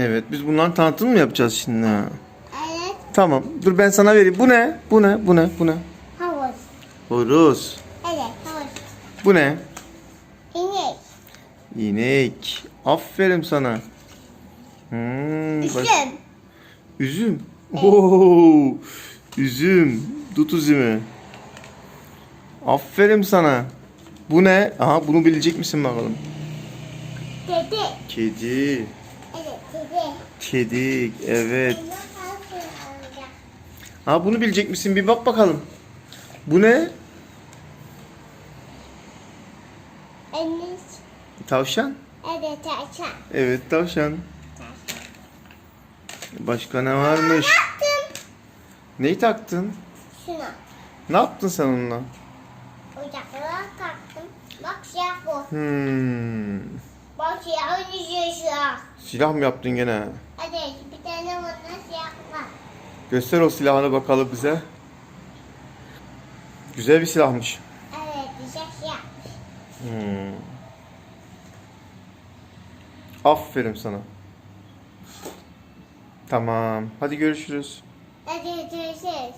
Evet biz bunların tanıtım mı yapacağız şimdi? ha? Evet. Tamam dur ben sana vereyim. Bu ne? Bu ne? Bu ne? Bu ne? Havuz. Horoz. Evet havuz. Bu ne? İnek. İnek. Aferin sana. Hmm, Üzüm. Üzüm. Oo, üzüm. Dut üzümü. Aferin sana. Bu ne? Aha bunu bilecek misin bakalım? Dede. Kedi. Evet dede. Kedi. Evet. Ha bunu bilecek misin? Bir bak bakalım. Bu ne? Enes. Tavşan. Evet açar. Evet tavşan. Başka ne varmış? Neyi taktın? Şunu. Ne yaptın sen onunla? Ocaklara taktım. Bak siyah bu. Hmm. Bak siyah siyah. Silah mı yaptın gene? Göster o silahını bakalım bize. Güzel bir silahmış. Evet güzel siyah. Hmm. Aferin sana. Tamam. Hadi görüşürüz. Hadi görüşürüz.